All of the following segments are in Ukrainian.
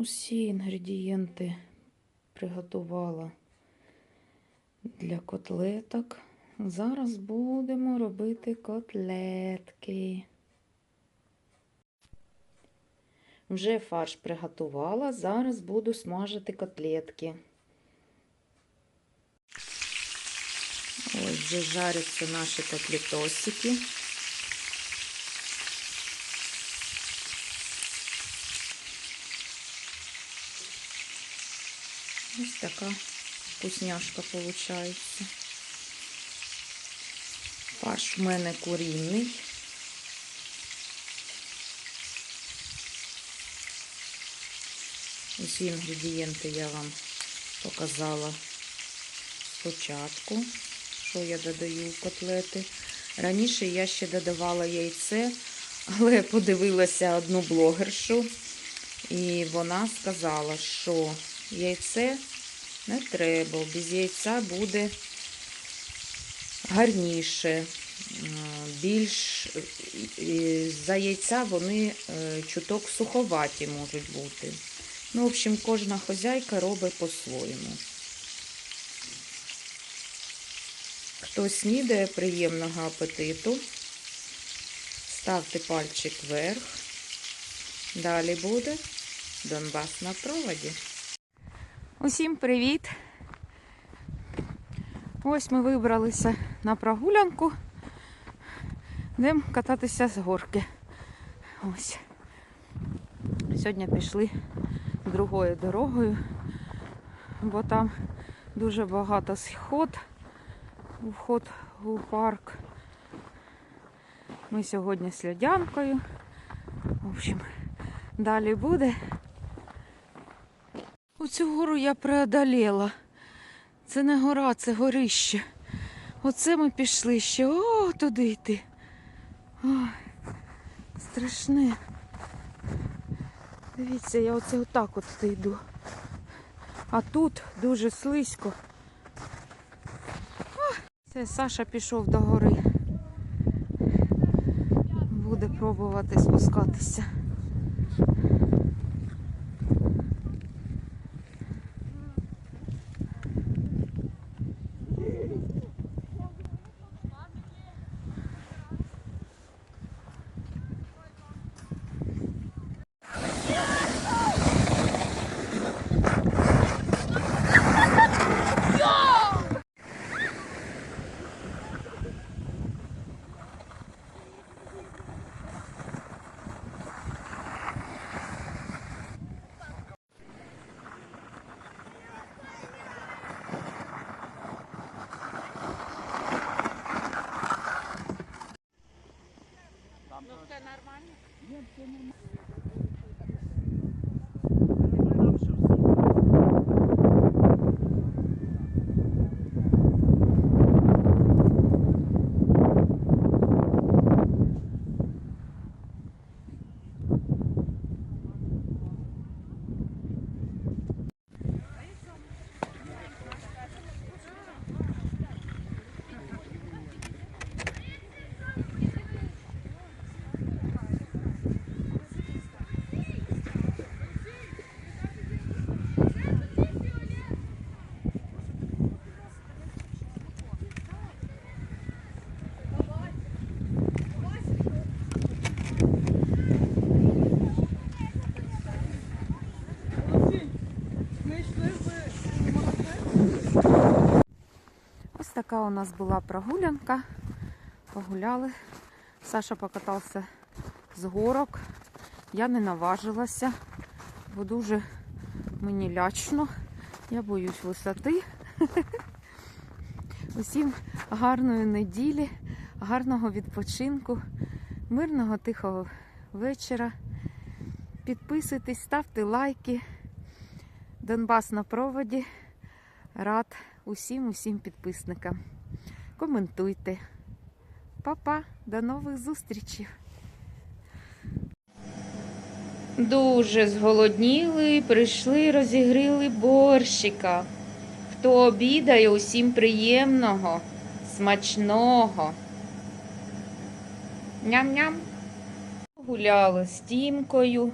Усі інгредієнти приготувала для котлеток. Зараз будемо робити котлетки. Вже фарш приготувала, зараз буду смажити котлетки. Ось вже жаряться наші котлетосики. Ось така вкусняшка виходить. Фарш в мене курінний. Усі інгредієнти я вам показала спочатку, що я додаю в котлети. Раніше я ще додавала яйце, але подивилася одну блогершу, і вона сказала, що яйце не треба, без яйця буде гарніше, більш е, за яйця вони е, чуток суховаті можуть бути. Ну, в общем, кожна хозяйка робить по-своєму. Хто снідає приємного апетиту, ставте пальчик вверх. Далі буде Донбас на проводі. Усім привіт! Ось ми вибралися на прогулянку. Йдемо кататися з горки. Ось. Сьогодні пішли другою дорогою, бо там дуже багато сход, вход у парк. Ми сьогодні з льодянкою. В общем, далі буде. Оцю гору я преодолела. Це не гора, це горище. Оце ми пішли ще. О, туди йти. Ой, страшне. Дивіться, я оце отак от йду. А тут дуже слизько. О, це Саша пішов до гори. Буде пробувати спускатися. Ось така у нас була прогулянка. Погуляли. Саша покатався з горок. Я не наважилася, бо дуже мені лячно. Я боюсь висоти. Усім гарної неділі, гарного відпочинку, мирного тихого вечора. Підписуйтесь, ставте лайки. Донбас на проводі. Рад усім усім підписникам. Коментуйте. Па-па, до нових зустрічей. Дуже зголодніли, прийшли, розігріли борщика. Хто обідає, усім приємного, смачного. Ням-ням. Гуляли з Тімкою.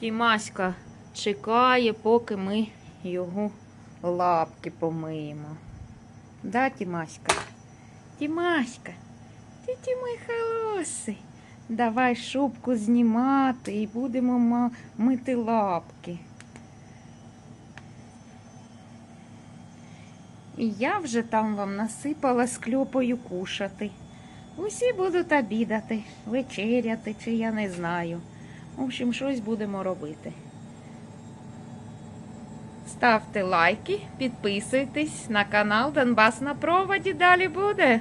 Тімаська чекає, поки ми його лапки помиємо. Да, Тімаська? Тімаська, ти ті мій холосий. Давай шубку знімати і будемо мити лапки. І я вже там вам насипала скльопою кушати. Усі будуть обідати, вечеряти, чи я не знаю. В общем, щось будемо робити. Ставте лайки, підписуйтесь на канал Донбас на проводі. Далі буде.